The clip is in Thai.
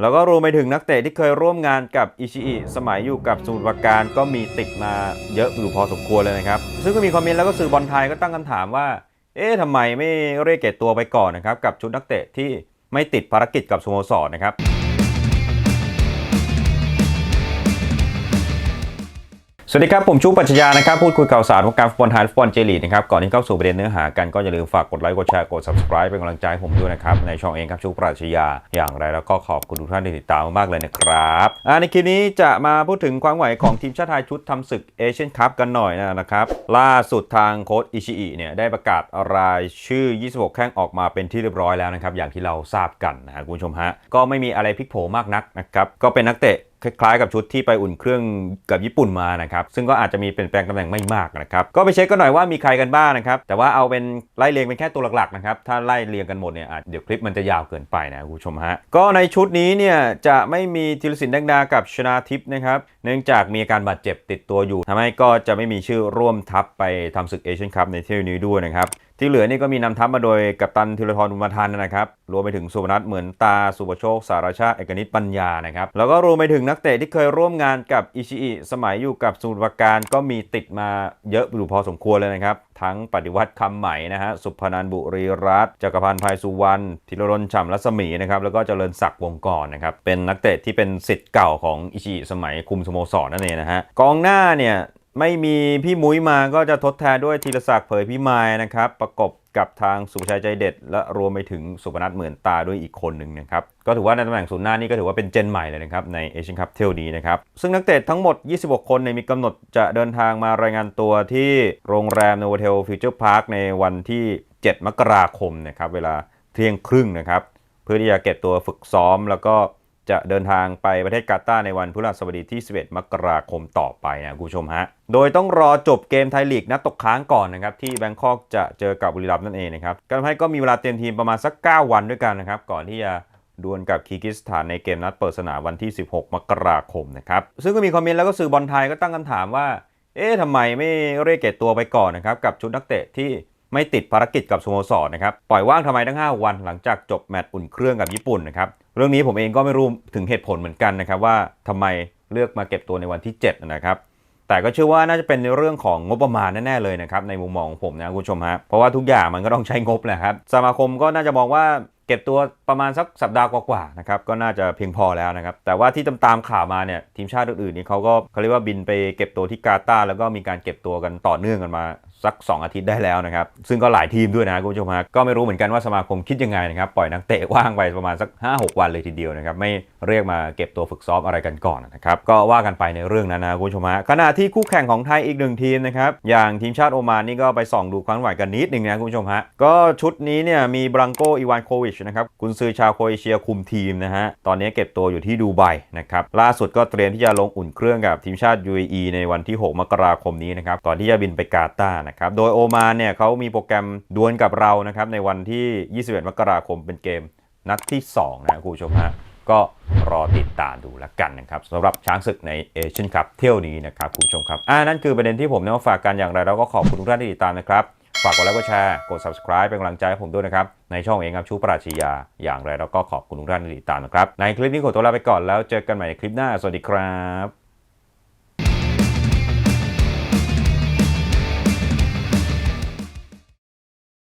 แล้วก็รวมไปถึงนักเตะที่เคยร่วมงานกับอิชิอิสมัยอยู่กับสมุทรปราการก็มีติดมาเยอะอยู่พอสมควรเลยนะครับ ซึ่งก็มีคอมเมนต์แล้วก็สื่อบอลไทยก็ตั้งคำถามว่า เอ๊ะทำไมไม่เรียกเก็บตัวไปก่อนนะครับ กับชุดนักเตะที่ไม่ติดภารกิจกับสโมสรนะครับ สวัสดีครับ ผมชูปัญญานะครับ พูดคุยข่าวสารวงการฟุตบอลไทยฟุตบอลเจลีนะครับ ก่อนที่เข้าสู่ประเด็นเนื้อหากันก็อย่าลืมฝากกดไลค์ กดแชร์ กด subscribe เป็นกำลังใจให้ผมด้วยนะครับ ในช่องเองครับชูปัชญา อย่างไรแล้วก็ขอบคุณทุกท่านที่ติดตามมากเลยนะครับในคลิปนี้จะมาพูดถึงความไหวของทีมชาติไทยชุดทำศึกเอเชียนคัพกันหน่อยนะครับล่าสุดทางโค้ชอิชิอิเนี่ยได้ประกาศรายชื่อ 26 แข้งออกมาเป็นที่เรียบร้อยแล้วนะครับอย่างที่เราทราบกันนะฮะคุณผู้ชมฮะก็ไม่มีอะไรพลิกโผมากนักนะครับก็เป็นนักเตะ คล้ายๆกับชุดที่ไปอุ่นเครื่องกับญี่ปุ่นมานะครับซึ่งก็อาจจะมีเปลี่ยนแปลงตำแหน่งไม่มากนะครับก็ไปเช็คกันหน่อยว่ามีใครกันบ้างนะครับแต่ว่าเอาเป็นไล่เรียงเป็นแค่ตัวหลักๆนะครับถ้าไล่เรียงกันหมดเนี่ยอาจเดี๋ยวคลิปมันจะยาวเกินไปนะคุณผู้ชมฮะก็ในชุดนี้เนี่ยจะไม่มีธีรศิลป์แดงดากับชนาทิพย์นะครับเนื่องจากมีอาการบาดเจ็บติดตัวอยู่ทำให้ก็จะไม่มีชื่อร่วมทัพไปทำศึกเอเชียนคัพในเที่ยวนี้ด้วยนะครับที่เหลือนี่ก็มีนำทัพมาโดยกัปตันธีรทรบุญมาทันนะครับ รวมไปถึงสุพนัทเหมือนตาสุปโชค สารชาติเอกนิตปัญญานะครับ แล้วก็รวมไปถึงนักเตะที่เคยร่วมงานกับอิชิอิสมัยอยู่กับสมุทรปราการก็มีติดมาเยอะอยู่พอสมควรเลยนะครับ ทั้งปฏิวัติคำใหม่นะฮะสุพนันบุรีรัตน์จักรพันธ์ภัยสุวรรณธีรรนฉ่ำรัศมีนะครับแล้วก็เจริญศักดิ์วงกรนะครับเป็นนักเตะที่เป็นสิทธิ์เก่าของอิชิอิสมัยคุมสโมสรนั่นเองนะฮะกองหน้าเนี่ย ไม่มีพี่มุ้ยมาก็จะทดแทนด้วยธีรศักดิ์เผยพิมายนะครับ ประกบกับทางสุภชัยใจเด็ด และรวมไปถึงสุพนัทเหมือนตาด้วยอีกคนหนึ่งนะครับ ก็ถือว่าในตำแหน่งศูนย์หน้านี่ก็ถือว่าเป็นเจนใหม่เลยนะครับ ในเอเชียนคัพเที่ยวนี้นะครับ ซึ่งนักเตะทั้งหมด 26 คนเนี่ยมีกำหนดจะเดินทางมารายงานตัวที่โรงแรมโนเวเทลฟิวเจอร์พาร์คในวันที่ 7 มกราคมนะครับเวลาเที่ยงครึ่งนะครับเพื่อที่จะเก็บตัวฝึกซ้อมแล้วก็ จะเดินทางไปประเทศกาตาร์ในวันพฤหัสบดีที่ 11 มกราคมต่อไปนะคุณผู้ชมฮะ โดยต้องรอจบเกมไทยลีกนัดตกค้างก่อนนะครับ ที่แบงคอกจะเจอกับบุรีรัมย์นั่นเองนะครับการให้ก็มีเวลาเตรียมทีมประมาณสัก 9 วันด้วยกันนะครับ ก่อนที่จะดวลกับคีร์กิสถานในเกมนัดเปิดสนามวันที่ 16 มกราคมนะครับซึ่งก็มีคอมเมนต์แล้วก็สื่อบอลไทยก็ตั้งคำถามว่าเอ๊ะทำไมไม่เรียกเก็บตัวไปก่อนนะครับกับชุดนักเตะที่ ไม่ติดภารกิจกับสโมสรนะครับ ปล่อยว่างทำไมทั้ง 5 วันหลังจากจบแมตช์อุ่นเครื่องกับญี่ปุ่นนะครับ เรื่องนี้ผมเองก็ไม่รู้ถึงเหตุผลเหมือนกันนะครับว่าทำไมเลือกมาเก็บตัวในวันที่ 7 นะครับ แต่ก็เชื่อว่าน่าจะเป็นในเรื่องของงบประมาณแน่ๆเลยนะครับในมุมมองของผมนะคุณผู้ชมฮะ เพราะว่าทุกอย่างมันก็ต้องใช้งบแหละครับ สมาคมก็น่าจะมองว่าเก็บตัวประมาณสักสัปดาห์กว่าๆนะครับก็น่าจะเพียงพอแล้วนะครับ แต่ว่าที่ตามๆข่าวมาเนี่ยทีมชาติอื่นๆนี่เขาก็เขาเรียกว่าบินไปเก็บตัวที่กาตาร์แล้วก็มีการเก็บตัวกันต่อเนื่องกันมา สัก 2 อาทิตย์ได้แล้วนะครับ ซึ่งก็หลายทีมด้วยนะคุณผู้ชมฮะก็ไม่รู้เหมือนกันว่าสมาคมคิดยังไงนะครับ ปล่อยนักเตะว่างไปประมาณสัก 5-6 วันเลยทีเดียวนะครับ ไม่เรียกมาเก็บตัวฝึกซ้อมอะไรกันก่อนนะครับ ก็ว่ากันไปในเรื่องนั้นนะคุณผู้ชมฮะขณะที่คู่แข่งของไทยอีกหนึ่งทีมนะครับ อย่างทีมชาติโอมานนี่ก็ไปส่องดูความไหวกันนิดหนึ่งนะคุณผู้ชมฮะก็ชุดนี้เนี่ยมีบรังโกอีวานโควิชนะครับกุนซือชาวโครเอเชียคุมทีมนะฮะตอนนี้เก็บตัวอยู่ที่ดูไบนะครับล่าสุดก็เตรียมที่จะลงอุ่นเครื่องกับทีมชาติ UAE ในวันที่ 6 มกราคมนี้นะครับก่อนที่จะบินไปกาตาร์นะครับ โดยโอมานเนี่ยเขามีโปรแกรมดวลกับเรานะครับในวันที่ 21 มกราคมเป็นเกมนัดที่ 2 นะคุณผู้ชมฮะก็รอติดตามดูแล้วกันนะครับสำหรับช้างศึกในเอเชียนคัพเที่ยวนี้นะครับคุณผู้ชมครับอ่านั่นคือประเด็นที่ผมนำมาฝากกันอย่างไรแล้วก็ขอบคุณทุกท่านที่ติดตามนะครับ ฝากกดไลค์กดแชร์กด subscribe เป็นกำลังใจให้ผมด้วยนะครับ ในช่องเองครับชูปราชญาอย่างไรแล้วก็ขอบคุณทุกท่านที่ติดตามนะครับ ในคลิปนี้ขอตัวลาไปก่อนแล้วเจอกันใหม่ในคลิปหน้าสวัสดีครับ